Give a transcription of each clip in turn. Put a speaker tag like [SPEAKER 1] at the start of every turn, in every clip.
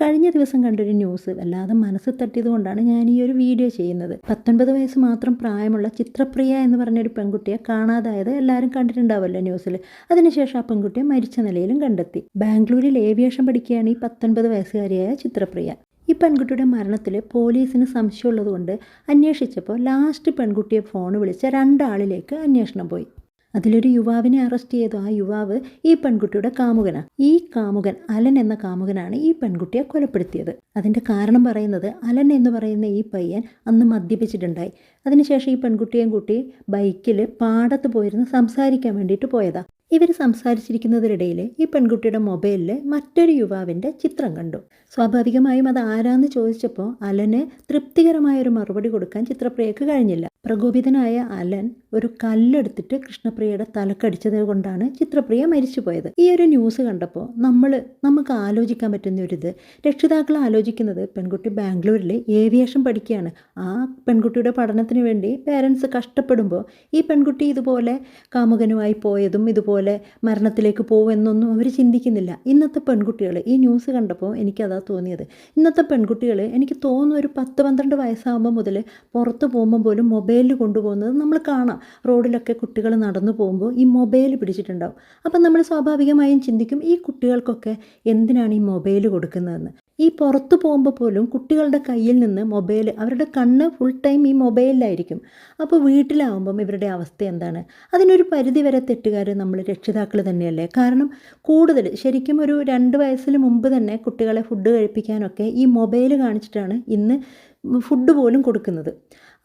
[SPEAKER 1] കഴിഞ്ഞ ദിവസം കണ്ടൊരു ന്യൂസ് വല്ലാതെ മനസ്സ് തട്ടിയത് കൊണ്ടാണ് ഞാൻ ഈ ഒരു വീഡിയോ ചെയ്യുന്നത്. പത്തൊൻപത് വയസ്സ് മാത്രം പ്രായമുള്ള ചിത്രപ്രിയ എന്ന് പറഞ്ഞൊരു പെൺകുട്ടിയെ കാണാതായത് എല്ലാവരും കണ്ടിട്ടുണ്ടാവുമല്ലോ ന്യൂസിൽ. അതിനുശേഷം ആ പെൺകുട്ടിയെ മരിച്ച നിലയിലും കണ്ടെത്തി. ബാംഗ്ലൂരിൽ ഏവിയേഷൻ പഠിക്കുകയാണ് ഈ പത്തൊൻപത് വയസ്സുകാരിയായ ചിത്രപ്രിയ. ഈ പെൺകുട്ടിയുടെ മരണത്തിൽ പോലീസിന് സംശയമുള്ളതുകൊണ്ട് അന്വേഷിച്ചപ്പോൾ ലാസ്റ്റ് പെൺകുട്ടിയെ ഫോൺ വിളിച്ച രണ്ടാളിലേക്ക് അന്വേഷണം പോയി. അതിലൊരു യുവാവിനെ അറസ്റ്റ് ചെയ്തു. ആ യുവാവ് ഈ പെൺകുട്ടിയുടെ കാമുകനാണ് ഈ കാമുകൻ അലൻ എന്ന കാമുകനാണ് ഈ പെൺകുട്ടിയെ കൊലപ്പെടുത്തിയത്. അതിന്റെ കാരണം പറയുന്നത് അലൻ എന്ന് പറയുന്ന ഈ പയ്യൻ അന്ന് മദ്യപിച്ചിട്ടുണ്ടായി. അതിനുശേഷം ഈ പെൺകുട്ടിയെയും കൂട്ടി ബൈക്കിൽ പാടത്ത് പോയിരുന്ന് സംസാരിക്കാൻ വേണ്ടിയിട്ട് പോയതാ. ഇവർ സംസാരിച്ചിരിക്കുന്നതിനിടയിൽ ഈ പെൺകുട്ടിയുടെ മൊബൈലിൽ മറ്റൊരു യുവാവിന്റെ ചിത്രം കണ്ടു. സ്വാഭാവികമായും അത് ആരാന്ന് ചോദിച്ചപ്പോൾ അലന് തൃപ്തികരമായ ഒരു മറുപടി കൊടുക്കാൻ ചിത്രപ്രിയക്ക് കഴിഞ്ഞില്ല. പ്രകോപിതനായ അലൻ ഒരു കല്ലെടുത്തിട്ട് കൃഷ്ണപ്രിയയുടെ തലക്കടിച്ചത് കൊണ്ടാണ് ചിത്രപ്രിയ മരിച്ചുപോയത്. ഈ ഒരു ന്യൂസ് കണ്ടപ്പോൾ നമ്മൾ നമുക്ക് ആലോചിക്കാൻ പറ്റുന്ന ഒരു ഇത്. രക്ഷിതാക്കൾ ആലോചിക്കുന്നത് പെൺകുട്ടി ബാംഗ്ലൂരിൽ ഏവിയേഷൻ പഠിക്കുകയാണ്. ആ പെൺകുട്ടിയുടെ പഠനത്തിന് വേണ്ടി പേരൻസ് കഷ്ടപ്പെടുമ്പോൾ ഈ പെൺകുട്ടി ഇതുപോലെ കാമുകനുമായി പോയതും ഇതുപോലെ മരണത്തിലേക്ക് പോകുമെന്നൊന്നും അവർ ചിന്തിക്കുന്നില്ല. ഇന്നത്തെ പെൺകുട്ടികൾ ഈ ന്യൂസ് കണ്ടപ്പോൾ എനിക്കതാ തോന്നിയത്. ഇന്നത്തെ പെൺകുട്ടികൾ എനിക്ക് തോന്നുന്നു ഒരു പത്ത് പന്ത്രണ്ട് വയസ്സാകുമ്പോൾ മുതൽ പുറത്ത് പോകുമ്പോൾ പോലും മൊബൈലിൽ കൊണ്ടുപോകുന്നത് നമ്മൾ കാണാം. റോഡിലൊക്കെ കുട്ടികൾ നടന്നു പോകുമ്പോൾ ഈ മൊബൈൽ പിടിച്ചിട്ടുണ്ടാവും. അപ്പം നമ്മൾ സ്വാഭാവികമായും ചിന്തിക്കും ഈ കുട്ടികൾക്കൊക്കെ എന്തിനാണ് ഈ മൊബൈൽ കൊടുക്കുന്നതെന്ന്? ഈ പുറത്തു പോകുമ്പോൾ പോലും കുട്ടികളുടെ കയ്യിൽ നിന്ന് മൊബൈൽ അവരുടെ കണ്ണ് ഫുൾ ടൈം ഈ മൊബൈലിലായിരിക്കും. അപ്പോൾ വീട്ടിലാവുമ്പം ഇവരുടെ അവസ്ഥ എന്താണ്? അതിനൊരു പരിധി വരെ തെറ്റുകാർ നമ്മൾ രക്ഷിതാക്കൾ തന്നെയല്ലേ? കാരണം കൂടുതൽ ശരിക്കും ഒരു രണ്ട് വയസ്സിന് മുമ്പ് തന്നെ കുട്ടികളെ ഫുഡ് കഴിപ്പിക്കാനൊക്കെ ഈ മൊബൈൽ കാണിച്ചിട്ടാണ് ഇന്ന് ഫുഡ് പോലും കൊടുക്കുന്നത്.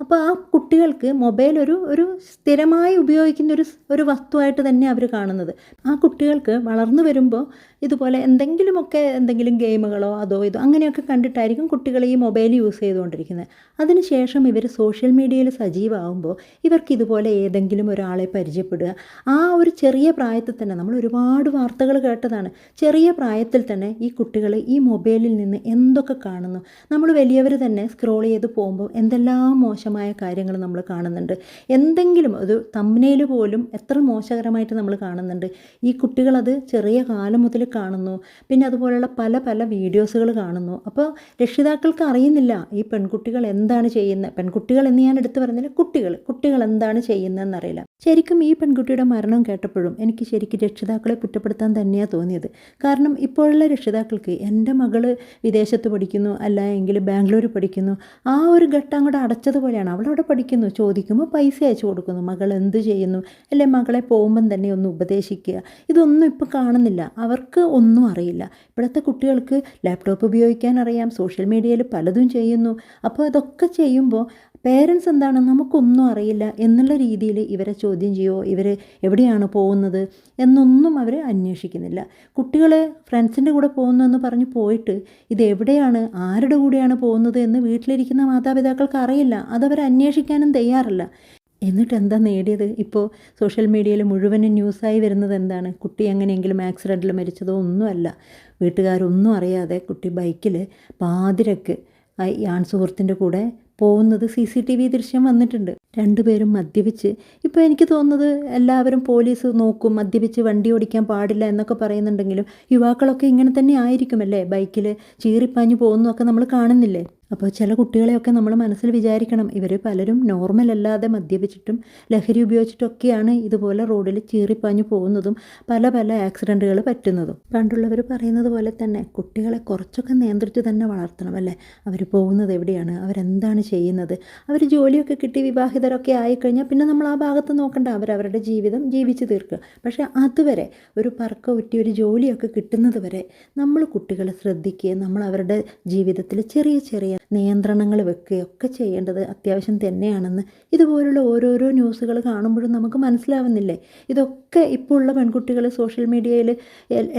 [SPEAKER 1] അപ്പോൾ ആ കുട്ടികൾക്ക് മൊബൈൽ ഒരു ഒരു സ്ഥിരമായി ഉപയോഗിക്കുന്ന ഒരു ഒരു വസ്തുവായിട്ട് തന്നെ അവർ കാണുന്നത്. ആ കുട്ടികൾക്ക് വളർന്നു വരുമ്പോൾ ഇതുപോലെ എന്തെങ്കിലുമൊക്കെ എന്തെങ്കിലും ഗെയിമുകളോ അതോ ഇതോ അങ്ങനെയൊക്കെ കണ്ടിട്ടായിരിക്കും കുട്ടികൾ ഈ മൊബൈൽ യൂസ് ചെയ്തുകൊണ്ടിരിക്കുന്നത്. അതിനുശേഷം ഇവർ സോഷ്യൽ മീഡിയയിൽ സജീവമാകുമ്പോൾ ഇവർക്ക് ഇതുപോലെ ഏതെങ്കിലും ഒരാളെ പരിചയപ്പെടുക. ആ ഒരു ചെറിയ പ്രായത്തിൽ തന്നെ നമ്മൾ ഒരുപാട് വാർത്തകൾ കേട്ടതാണ്. ചെറിയ പ്രായത്തിൽ തന്നെ ഈ കുട്ടികൾ ഈ മൊബൈലിൽ നിന്ന് എന്തൊക്കെ കാണുന്നു. നമ്മൾ വലിയവർ തന്നെ സ്ക്രോൾ ചെയ്ത് പോകുമ്പോൾ എന്തെല്ലാം മോശമായ കാര്യങ്ങൾ നമ്മൾ കാണുന്നുണ്ട്. എന്തെങ്കിലും ഒരു തമ്മനയിൽ പോലും എത്ര മോശകരമായിട്ട് നമ്മൾ കാണുന്നുണ്ട്. ഈ കുട്ടികളത് ചെറിയ കാലം മുതൽ കാണുന്നു. പിന്നെ അതുപോലെയുള്ള പല പല വീഡിയോസുകൾ കാണുന്നു. അപ്പോൾ രക്ഷിതാക്കൾക്ക് അറിയുന്നില്ല ഈ പെൺകുട്ടികൾ എന്താണ് ചെയ്യുന്നത്. പെൺകുട്ടികൾ എന്ന് ഞാൻ എടുത്തു പറഞ്ഞില്ല കുട്ടികൾ. കുട്ടികൾ എന്താണ് ചെയ്യുന്നതെന്ന് അറിയില്ല. ശരിക്കും ഈ പെൺകുട്ടിയുടെ മരണം കേട്ടപ്പോഴും എനിക്ക് ശരിക്കും രക്ഷിതാക്കളെ കുറ്റപ്പെടുത്താൻ തന്നെയാണ് തോന്നിയത്. കാരണം ഇപ്പോഴുള്ള രക്ഷിതാക്കൾക്ക് എന്റെ മകൾ വിദേശത്ത് പഠിക്കുന്നു അല്ല എങ്കിൽ ബാംഗ്ലൂർ പഠിക്കുന്നു. ആ ഒരു ഘട്ടം അങ്ങോട്ട് അടച്ചതുപോലെയാണ് അവളവിടെ പഠിക്കുന്നു. ചോദിക്കുമ്പോൾ പൈസ അയച്ചു കൊടുക്കുന്നു. മകൾ എന്ത് ചെയ്യുന്നു? അല്ലെ മകളെ പോകുമ്പം തന്നെ ഒന്ന് ഉപദേശിക്കുക. ഇതൊന്നും ഇപ്പം കാണുന്നില്ല. അവർക്ക് ഒന്നും അറിയില്ല. ഇപ്പോഴത്തെ കുട്ടികൾക്ക് ലാപ്ടോപ്പ് ഉപയോഗിക്കാൻ അറിയാം. സോഷ്യൽ മീഡിയയിൽ പലതും ചെയ്യുന്നു. അപ്പോൾ അതൊക്കെ ചെയ്യുമ്പോൾ പേരൻസ് എന്താണ് നമുക്കൊന്നും അറിയില്ല എന്നുള്ള രീതിയിൽ ഇവരെ ചോദ്യം ചെയ്യുമോ ഇവർ എവിടെയാണ് പോകുന്നത്? എന്നൊന്നും അവർ അന്വേഷിക്കുന്നില്ല. കുട്ടികൾ ഫ്രണ്ട്സിന്റെ കൂടെ പോകുന്നു എന്ന് പറഞ്ഞ് പോയിട്ട് ഇത് എവിടെയാണ് ആരുടെ കൂടെയാണ് പോകുന്നത് എന്ന് വീട്ടിലിരിക്കുന്ന മാതാപിതാക്കൾക്ക് അറിയില്ല. അതവർ അന്വേഷിക്കാനും തയ്യാറല്ല. എന്നിട്ട് എന്താ നേടിയത്? ഇപ്പോൾ സോഷ്യൽ മീഡിയയിൽ മുഴുവനും ന്യൂസായി വരുന്നത് എന്താണ്? കുട്ടി എങ്ങനെയെങ്കിലും ആക്സിഡന്റിൽ മരിച്ചതോ ഒന്നുമല്ല. വീട്ടുകാരൊന്നും അറിയാതെ കുട്ടി ബൈക്കിൽ പാതിരക്ക് ഈ ആൺ സുഹൃത്തിന്റെ കൂടെ പോകുന്നത് സി സി ടി വി ദൃശ്യം വന്നിട്ടുണ്ട്. രണ്ടുപേരും മദ്യപിച്ച് ഇപ്പോൾ എനിക്ക് തോന്നുന്നത് എല്ലാവരും പോലീസ് നോക്കും മദ്യപിച്ച് വണ്ടി ഓടിക്കാൻ പാടില്ല എന്നൊക്കെ പറയുന്നുണ്ടെങ്കിലും യുവാക്കളൊക്കെ ഇങ്ങനെ തന്നെ ആയിരിക്കുമല്ലേ ബൈക്കിൽ ചീറിപ്പാഞ്ഞു പോകുന്നതൊക്കെ നമ്മൾ കാണുന്നില്ലേ? അപ്പോൾ ചില കുട്ടികളെയൊക്കെ നമ്മൾ മനസ്സിൽ വിചാരിക്കണം. ഇവർ പലരും നോർമൽ അല്ലാതെ മദ്യപിച്ചിട്ടും ലഹരി ഉപയോഗിച്ചിട്ടൊക്കെയാണ് ഇതുപോലെ റോഡിൽ ചീറിപ്പാഞ്ഞു പോകുന്നതും പല പല ആക്സിഡന്റുകൾ പറ്റുന്നതും. പണ്ടുള്ളവർ പറയുന്നത് പോലെ തന്നെ കുട്ടികളെ കുറച്ചൊക്കെ നിയന്ത്രിച്ച് തന്നെ വളർത്തണം അല്ലേ? അവർ പോകുന്നത് എവിടെയാണ്? അവരെന്താണ് ചെയ്യുന്നത്? അവർ ജോലിയൊക്കെ കിട്ടി വിവാഹിതരൊക്കെ ആയിക്കഴിഞ്ഞാൽ പിന്നെ നമ്മൾ ആ ഭാഗത്ത് നോക്കണ്ട. അവരവരുടെ ജീവിതം ജീവിച്ചു തീർക്കുക. പക്ഷേ അതുവരെ ഒരു പറക്ക ഉറ്റി ഒരു ജോലിയൊക്കെ കിട്ടുന്നത് വരെ നമ്മൾ കുട്ടികളെ ശ്രദ്ധിക്കുക. നമ്മൾ അവരുടെ ജീവിതത്തിൽ ചെറിയ ചെറിയ നിയന്ത്രണങ്ങൾ വെക്കുകയൊക്കെ ചെയ്യേണ്ടത് അത്യാവശ്യം തന്നെയാണെന്ന് ഇതുപോലുള്ള ഓരോരോ ന്യൂസുകൾ കാണുമ്പോഴും നമുക്ക് മനസ്സിലാവുന്നില്ലേ? ഇതൊക്കെ ഇപ്പോൾ ഉള്ള പെൺകുട്ടികൾ സോഷ്യൽ മീഡിയയിൽ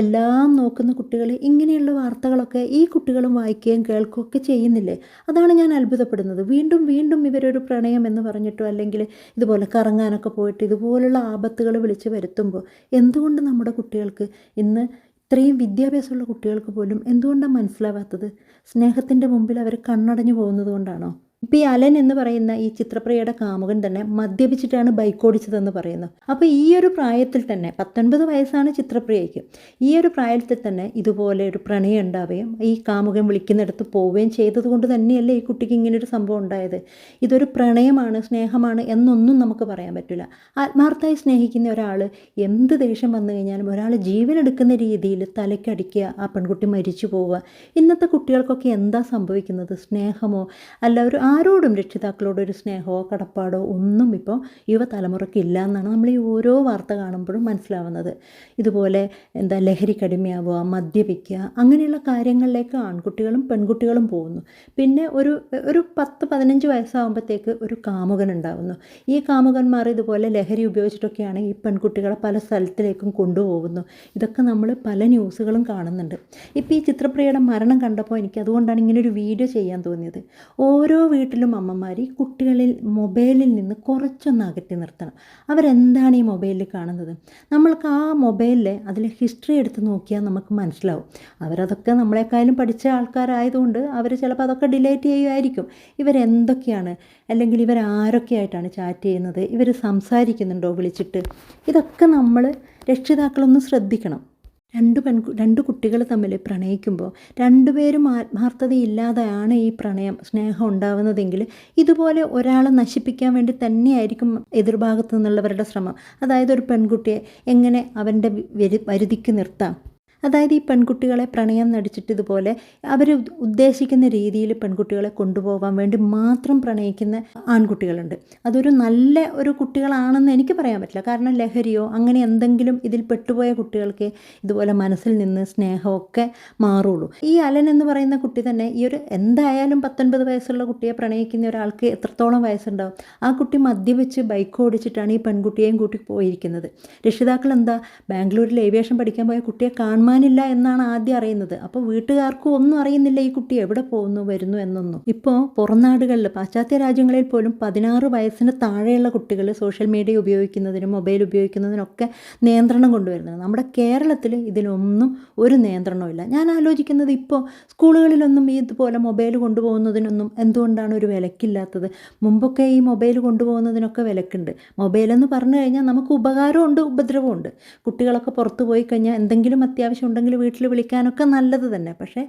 [SPEAKER 1] എല്ലാം നോക്കുന്ന കുട്ടികൾ ഇങ്ങനെയുള്ള വാർത്തകളൊക്കെ ഈ കുട്ടികളും വായിക്കുകയും കേൾക്കുകയൊക്കെ ചെയ്യുന്നില്ലേ? അതാണ് ഞാൻ അത്ഭുതപ്പെടുന്നത്. വീണ്ടും വീണ്ടും ഇവരൊരു പ്രണയം എന്ന് പറഞ്ഞിട്ടോ അല്ലെങ്കിൽ ഇതുപോലെ കറങ്ങാനൊക്കെ പോയിട്ട് ഇതുപോലുള്ള ആപത്തുകൾ വിളിച്ച് വരുത്തുമ്പോൾ എന്തുകൊണ്ട് നമ്മുടെ കുട്ടികൾക്ക് ഇന്ന് ഇത്രയും വിദ്യാഭ്യാസമുള്ള കുട്ടികൾക്ക് പോലും എന്തുകൊണ്ടാണ് മനസ്സിലാവാത്തത്? സ്നേഹത്തിന്റെ മുമ്പിൽ അവർ കണ്ണടഞ്ഞു പോകുന്നത് കൊണ്ടാണോ? ഇപ്പോൾ ഈ അലൻ എന്ന് പറയുന്ന ഈ ചിത്രപ്രിയയുടെ കാമുകൻ തന്നെ മദ്യപിച്ചിട്ടാണ് ബൈക്ക് ഓടിച്ചതെന്ന് പറയുന്നു. അപ്പോൾ ഈ ഒരു പ്രായത്തിൽ തന്നെ പത്തൊൻപത് വയസ്സാണ് ചിത്രപ്രിയയ്ക്ക് ഈ ഒരു പ്രായത്തിൽ തന്നെ ഇതുപോലെ ഒരു പ്രണയം ഉണ്ടാവുകയും ഈ കാമുകൻ വിളിക്കുന്നിടത്ത് പോവുകയും ചെയ്തതുകൊണ്ട് തന്നെയല്ലേ ഈ കുട്ടിക്ക് ഇങ്ങനൊരു സംഭവം ഉണ്ടായത്? ഇതൊരു പ്രണയമാണ് സ്നേഹമാണ് എന്നൊന്നും നമുക്ക് പറയാൻ പറ്റില്ല. ആത്മാർത്ഥമായി സ്നേഹിക്കുന്ന ഒരാൾ എന്ത് ദേഷ്യം വന്നു കഴിഞ്ഞാലും ഒരാൾ ജീവനെടുക്കുന്ന രീതിയിൽ തലയ്ക്കടിക്കുക ആ പെൺകുട്ടി മരിച്ചു പോവുക ഇന്നത്തെ കുട്ടികൾക്കൊക്കെ എന്താ സംഭവിക്കുന്നത്? സ്നേഹമോ? അല്ല ഒരു ആരോടും രക്ഷിതാക്കളോട് ഒരു സ്നേഹമോ കടപ്പാടോ ഒന്നും ഇപ്പോൾ യുവതലമുറയ്ക്ക് ഇല്ല എന്നാണ് നമ്മൾ ഈ ഓരോ വാർത്ത കാണുമ്പോഴും മനസ്സിലാവുന്നത്. ഇതുപോലെ എന്താ ലഹരി ലഹരിക്കടിമയാവുക മദ്യപിക്കുക അങ്ങനെയുള്ള കാര്യങ്ങളിലേക്ക് ആൺകുട്ടികളും പെൺകുട്ടികളും പോകുന്നു. പിന്നെ ഒരു ഒരു പത്ത് പതിനഞ്ച് വയസ്സാകുമ്പോഴത്തേക്ക് ഒരു കാമുകൻ ഉണ്ടാവുന്നു. ഈ കാമുകന്മാർ ഇതുപോലെ ലഹരി ഉപയോഗിച്ചിട്ടൊക്കെയാണ് ഈ പെൺകുട്ടികളെ പല സ്ഥലത്തിലേക്കും കൊണ്ടുപോകുന്നു. ഇതൊക്കെ നമ്മൾ പല ന്യൂസുകളും കാണുന്നുണ്ട്. ഇപ്പോൾ ഈ ചിത്രപ്രിയയുടെ മരണം കണ്ടപ്പോൾ എനിക്ക് അതുകൊണ്ടാണ് ഇങ്ങനെ ഒരു വീഡിയോ ചെയ്യാൻ തോന്നിയത്. ഓരോ വീട്ടിലും അമ്മമാർ ഈ കുട്ടികളിൽ മൊബൈലിൽ നിന്ന് കുറച്ചൊന്ന് അകറ്റി നിർത്തണം. അവരെന്താണ് ഈ മൊബൈലിൽ കാണുന്നത്? നമ്മൾക്ക് ആ മൊബൈലിലെ അതിലെ ഹിസ്റ്ററി എടുത്ത് നോക്കിയാൽ നമുക്ക് മനസ്സിലാവും. അവരതൊക്കെ നമ്മളെക്കാളും പഠിച്ച ആൾക്കാരായതുകൊണ്ട് അവർ ചിലപ്പോൾ അതൊക്കെ ഡിലേറ്റ് ചെയ്യുമായിരിക്കും. ഇവരെന്തൊക്കെയാണ്? അല്ലെങ്കിൽ ഇവർ ആരൊക്കെയായിട്ടാണ് ചാറ്റ് ചെയ്യുന്നത്? ഇവർ സംസാരിക്കുന്നുണ്ടോ? വിളിച്ചിട്ട്. ഇതൊക്കെ നമ്മൾ രക്ഷിതാക്കളൊന്ന് ശ്രദ്ധിക്കണം. രണ്ട് പെൺകു രണ്ട് കുട്ടികൾ തമ്മിൽ പ്രണയിക്കുമ്പോൾ രണ്ടുപേരും ആത്മാർത്ഥതയില്ലാതെയാണ് ഈ പ്രണയം സ്നേഹം ഉണ്ടാവുന്നതെങ്കിൽ ഇതുപോലെ ഒരാളെ നശിപ്പിക്കാൻ വേണ്ടി തന്നെയായിരിക്കും എതിർഭാഗത്തു നിന്നുള്ളവരുടെ ശ്രമം. അതായത് ഒരു പെൺകുട്ടിയെ എങ്ങനെ അവന്റെ വരി വരുതിക്ക് നിർത്താം? അതായത് ഈ പെൺകുട്ടികളെ പ്രണയം നടിച്ചിട്ട് ഇതുപോലെ അവർ ഉദ്ദേശിക്കുന്ന രീതിയിൽ പെൺകുട്ടികളെ കൊണ്ടുപോകാൻ വേണ്ടി മാത്രം പ്രണയിക്കുന്ന ആൺകുട്ടികളുണ്ട്. അതൊരു നല്ല ഒരു കുട്ടികളാണെന്ന് എനിക്ക് പറയാൻ പറ്റില്ല. കാരണം ലഹരിയോ അങ്ങനെ എന്തെങ്കിലും ഇതിൽ പെട്ടുപോയ കുട്ടികൾക്ക് ഇതുപോലെ മനസ്സിൽ നിന്ന് സ്നേഹമൊക്കെ മാറുള്ളൂ. ഈ അലൻ എന്ന് പറയുന്ന കുട്ടി തന്നെ ഈ ഒരു എന്തായാലും പത്തൊൻപത് വയസ്സുള്ള കുട്ടിയെ പ്രണയിക്കുന്ന ഒരാൾക്ക് എത്രത്തോളം വയസ്സുണ്ടാവും? ആ കുട്ടി മദ്യപിച്ച് ബൈക്ക് ഓടിച്ചിട്ടാണ് ഈ പെൺകുട്ടിയെയും കൂട്ടി പോയിരിക്കുന്നത്. രക്ഷിതാക്കൾ എന്താ? ബാംഗ്ലൂരിൽ ഏവിയേഷൻ പഠിക്കാൻ പോയ കുട്ടിയെ കാണുവാൻ കാണാനില്ല എന്നാണ് ആദ്യം അറിയുന്നത്. അപ്പോൾ വീട്ടുകാർക്കും ഒന്നും അറിയുന്നില്ല ഈ കുട്ടി എവിടെ പോകുന്നു വരുന്നു എന്നൊന്നും. ഇപ്പോൾ പുറംനാടുകളിൽ പാശ്ചാത്യ രാജ്യങ്ങളിൽ പോലും പതിനാറ് വയസ്സിന് താഴെയുള്ള കുട്ടികൾ സോഷ്യൽ മീഡിയ ഉപയോഗിക്കുന്നതിനും മൊബൈൽ ഉപയോഗിക്കുന്നതിനൊക്കെ നിയന്ത്രണം കൊണ്ടുവരുന്നത്. നമ്മുടെ കേരളത്തിൽ ഇതിനൊന്നും ഒരു നിയന്ത്രണമില്ല ഞാൻ ആലോചിക്കുന്നത് ഇപ്പോൾ സ്കൂളുകളിലൊന്നും ഇതുപോലെ മൊബൈൽ കൊണ്ടുപോകുന്നതിനൊന്നും എന്തുകൊണ്ടാണ് ഒരു വിലക്കില്ലാത്തത്? മുമ്പൊക്കെ ഈ മൊബൈൽ കൊണ്ടുപോകുന്നതിനൊക്കെ വിലക്കുണ്ട്. മൊബൈൽ എന്ന് പറഞ്ഞു കഴിഞ്ഞാൽ നമുക്ക് ഉപകാരമുണ്ട് ഉപദ്രവമുണ്ട്. കുട്ടികളൊക്കെ പുറത്തു പോയി കഴിഞ്ഞാൽ എന്തെങ്കിലും അത്യാവശ്യം ഉണ്ടെങ്കിൽ വീട്ടിൽ വിളിക്കാനൊക്കെ നല്ലത് തന്നെ. പക്ഷേ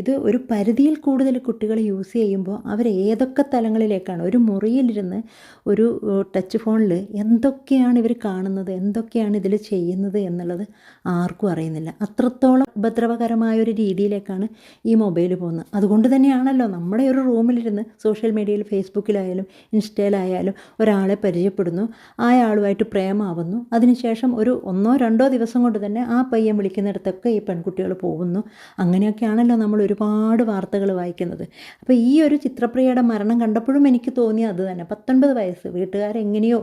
[SPEAKER 1] ഇത് ഒരു പരിധിയിൽ കൂടുതൽ കുട്ടികൾ യൂസ് ചെയ്യുമ്പോൾ അവർ ഏതൊക്കെ തലങ്ങളിലേക്കാണ് ഒരു മുറിയിലിരുന്ന് ഒരു ടച്ച് ഫോണിൽ എന്തൊക്കെയാണ് ഇവർ കാണുന്നത് എന്തൊക്കെയാണ് ഇതിൽ ചെയ്യുന്നത് എന്നുള്ളത് ആർക്കും അറിയുന്നില്ല. അത്രത്തോളം ഉപദ്രവകരമായ ഒരു രീതിയിലേക്കാണ് ഈ മൊബൈൽ പോകുന്നത്. അതുകൊണ്ട് തന്നെയാണല്ലോ നമ്മുടെ ഒരു റൂമിലിരുന്ന് സോഷ്യൽ മീഡിയയിൽ ഫേസ്ബുക്കിലായാലും ഇൻസ്റ്റയിലായാലും ഒരാളെ പരിചയപ്പെടുന്നു അയാളുമായിട്ട് പ്രേമാവുന്നു. അതിനുശേഷം ഒരു ഒന്നോ രണ്ടോ ദിവസം കൊണ്ട് തന്നെ ആ പയ്യൻ വിളിക്കുന്നിടത്തൊക്കെ ഈ പെൺകുട്ടികൾ പോകുന്നു. അങ്ങനെയൊക്കെയാണല്ലോ നമ്മൾ ഒരുപാട് വാർത്തകൾ വായിക്കുന്നത്. അപ്പോൾ ഈ ഒരു ചിത്രപ്രിയയുടെ മരണം കണ്ടപ്പോഴും എനിക്ക് തോന്നി അത് തന്നെ. പത്തൊൻപത് വയസ്സ് വീട്ടുകാരെങ്ങനെയോ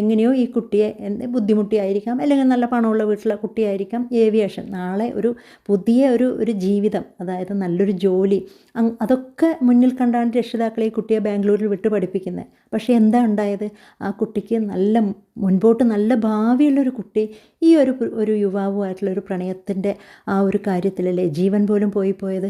[SPEAKER 1] എങ്ങനെയോ ഈ കുട്ടിയെ ബുദ്ധിമുട്ടിയായിരിക്കാം അല്ലെങ്കിൽ നല്ല പണമുള്ള വീട്ടിലെ കുട്ടിയായിരിക്കാം ഏവിയേഷൻ നാളെ ഒരു പുതിയ ഒരു ഒരു ജീവിതം അതായത് നല്ലൊരു ജോലി. അതൊക്കെ മുന്നിൽ കണ്ടാണ് രക്ഷിതാക്കളെ ഈ കുട്ടിയെ ബാംഗ്ലൂരിൽ വിട്ട് പഠിപ്പിക്കുന്നത് പക്ഷേ എന്താ ഉണ്ടായത്? ആ കുട്ടിക്ക് നല്ല മുൻപോട്ട് നല്ല ഭാവിയുള്ളൊരു കുട്ടി ഈ ഒരു ഒരു യുവാവുമായിട്ടുള്ള ഒരു പ്രണയത്തിന്റെ ആ ഒരു കാര്യത്തിലല്ലേ ജീവൻ പോലും പോയി പോയത്?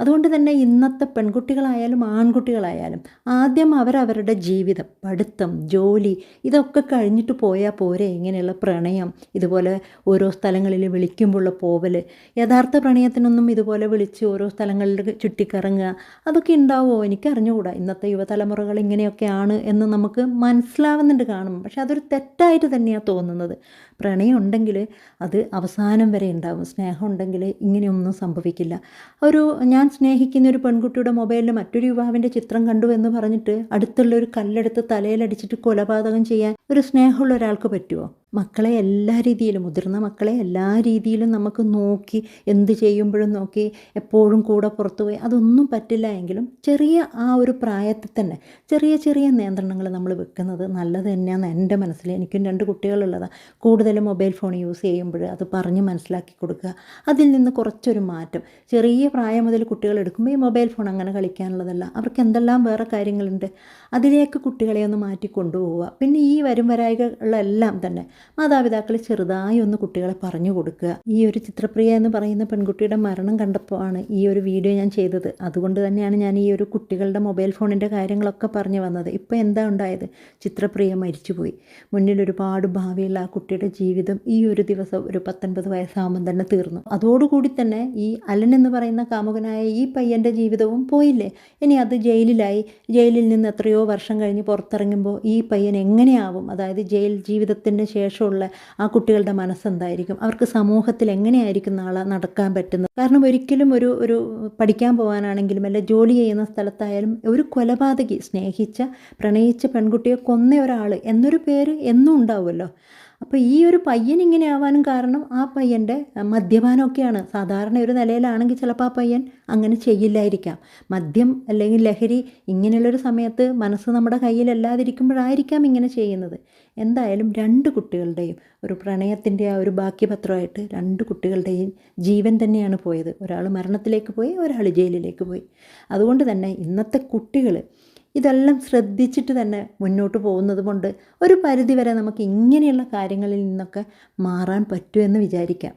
[SPEAKER 1] അതുകൊണ്ട് തന്നെ ഇന്നത്തെ പെൺകുട്ടികളായാലും ആൺകുട്ടികളായാലും ആദ്യം അവരവരുടെ ജീവിതം പഠിത്തം ജോലി ഇതൊക്കെ കഴിഞ്ഞിട്ട് പോയാൽ പോരെ ഇങ്ങനെയുള്ള പ്രണയം ഇതുപോലെ ഓരോ സ്ഥലങ്ങളിൽ വിളിക്കുമ്പോഴുള്ള പോവൽ യഥാർത്ഥ പ്രണയത്തിനൊന്നും ഇതുപോലെ വിളിച്ച് ഓരോ സ്ഥലങ്ങളിൽ ചുറ്റിക്കറങ്ങുക അതൊക്കെ ഉണ്ടാവുമോ എനിക്ക് അറിഞ്ഞുകൂടാ ഇന്നത്തെ യുവതലമുറകൾ ഇങ്ങനെയൊക്കെയാണ് എന്ന് നമുക്ക് മനസ്സിലാവുന്നുണ്ട് കാണും പക്ഷെ അതൊരു തെറ്റായിട്ട് തന്നെയാണ് തോന്നുന്നത്. പ്രണയം ഉണ്ടെങ്കിൽ അത് അവസാനം വരെ ഉണ്ടാവും. സ്നേഹം ഉണ്ടെങ്കിൽ ഇങ്ങനെയൊന്നും സംഭവിക്കില്ല. ഒരു ഞാൻ സ്നേഹിക്കുന്ന ഒരു പെൺകുട്ടിയുടെ മൊബൈലിൽ മറ്റൊരു യുവാവിന്റെ ചിത്രം കണ്ടു എന്ന് പറഞ്ഞിട്ട് അടുത്തുള്ള ഒരു കല്ലെടുത്ത് തലയിലടിച്ചിട്ട് കൊലപാതകം ചെയ്യാൻ ഒരു സ്നേഹമുള്ള ഒരാൾക്ക് പറ്റുമോ മക്കളെ എല്ലാ രീതിയിലും മുതിർന്ന മക്കളെ എല്ലാ രീതിയിലും നമുക്ക് നോക്കി എന്ത് ചെയ്യുമ്പോഴും നോക്കി എപ്പോഴും കൂടെ പുറത്തു പോയി. അതൊന്നും പറ്റില്ല എങ്കിലും ചെറിയ ആ ഒരു പ്രായത്തിൽ തന്നെ ചെറിയ ചെറിയ നിയന്ത്രണങ്ങൾ നമ്മൾ വെക്കുന്നത് നല്ലത് തന്നെയാണ് എന്റെ മനസ്സിൽ. എനിക്കും രണ്ട് കുട്ടികളുള്ളതാണ്. കൂടുതലും മൊബൈൽ ഫോൺ യൂസ് ചെയ്യുമ്പോൾ അത് പറഞ്ഞ് മനസ്സിലാക്കി കൊടുക്കുക. അതിൽ നിന്ന് കുറച്ചൊരു മാറ്റം. ചെറിയ പ്രായം മുതൽ കുട്ടികൾ എടുക്കുമ്പോൾ ഈ മൊബൈൽ ഫോൺ അങ്ങനെ കളിക്കാനുള്ളതല്ല. അവർക്ക് എന്തെല്ലാം വേറെ കാര്യങ്ങളുണ്ട്? അതിലേക്ക് കുട്ടികളെ ഒന്ന് മാറ്റി കൊണ്ടുപോവുക. പിന്നെ ഈ വരും വരായികളെല്ലാം തന്നെ മാതാപിതാക്കൾ ചെറുതായി ഒന്ന് കുട്ടികളെ പറഞ്ഞു കൊടുക്കുക. ഈ ഒരു ചിത്രപ്രിയ എന്ന് പറയുന്ന പെൺകുട്ടിയുടെ മരണം കണ്ടപ്പോൾ ആണ് ഈ ഒരു വീഡിയോ ഞാൻ ചെയ്തത്. അതുകൊണ്ട് തന്നെയാണ് ഞാൻ ഈ ഒരു കുട്ടികളുടെ മൊബൈൽ ഫോണിന്റെ കാര്യങ്ങളൊക്കെ പറഞ്ഞു വന്നത്. ഇപ്പോൾ എന്താ ഉണ്ടായത്? ചിത്രപ്രിയ മരിച്ചുപോയി. മുന്നിൽ ഒരുപാട് ഭാവിയുള്ള ആ കുട്ടിയുടെ ജീവിതം ഈ ഒരു ദിവസം ഒരു പത്തൊൻപത് വയസ്സാകുമ്പം തന്നെ തീർന്നു. അതോടുകൂടി തന്നെ ഈ അലൻ എന്ന് പറയുന്ന കാമുകനായ ഈ പയ്യന്റെ ജീവിതവും പോയില്ലേ? ഇനി അത് ജയിലിലായി. ജയിലിൽ നിന്ന് എത്രയോ വർഷം കഴിഞ്ഞ് പുറത്തിറങ്ങുമ്പോൾ ഈ പയ്യൻ എങ്ങനെയാവും? അതായത് ജയിൽ ജീവിതത്തിന് ശേഷമുള്ള ആ കുട്ടികളുടെ മനസ്സെന്തായിരിക്കും? അവർക്ക് സമൂഹത്തിൽ എങ്ങനെയായിരിക്കും നാളെ നടക്കാൻ പറ്റുന്നത്? കാരണം ഒരിക്കലും ഒരു ഒരു പഠിക്കാൻ പോകാനാണെങ്കിലും അല്ല ജോലി ചെയ്യുന്ന സ്ഥലത്തായാലും ഒരു കൊലപാതകി സ്നേഹിച്ച പ്രണയിച്ച പെൺകുട്ടിയെ കൊന്ന ഒരാൾ എന്നൊരു പേര് എന്നും ഉണ്ടാവുമല്ലോ. അപ്പോൾ ഈ ഒരു പയ്യൻ ഇങ്ങനെ ആവാനും കാരണം ആ പയ്യന്റെ മദ്യപാനമൊക്കെയാണ്. സാധാരണ ഒരു നിലയിലാണെങ്കിൽ ചിലപ്പോൾ ആ പയ്യൻ അങ്ങനെ ചെയ്യില്ലായിരിക്കാം. മദ്യം അല്ലെങ്കിൽ ലഹരി ഇങ്ങനെയുള്ളൊരു സമയത്ത് മനസ്സ് നമ്മുടെ കയ്യിലല്ലാതിരിക്കുമ്പോഴായിരിക്കാം ഇങ്ങനെ ചെയ്യുന്നത്. എന്തായാലും രണ്ട് കുട്ടികളുടെയും ഒരു പ്രണയത്തിന്റെ ആ ഒരു ബാക്കിപത്രമായിട്ട് രണ്ട് കുട്ടികളുടെയും ജീവൻ തന്നെയാണ് പോയത്. ഒരാൾ മരണത്തിലേക്ക് പോയി ഒരാൾ ജയിലിലേക്ക് പോയി. അതുകൊണ്ട് തന്നെ ഇന്നത്തെ കുട്ടികൾ ഇതെല്ലാം ശ്രദ്ധിച്ചിട്ട് തന്നെ മുന്നോട്ട് പോകുന്നത് കൊണ്ട് ഒരു പരിധിവരെ നമുക്ക് ഇങ്ങനെയുള്ള കാര്യങ്ങളിൽ നിന്നൊക്കെ മാറാൻ പറ്റുമെന്ന് വിചാരിക്കാം.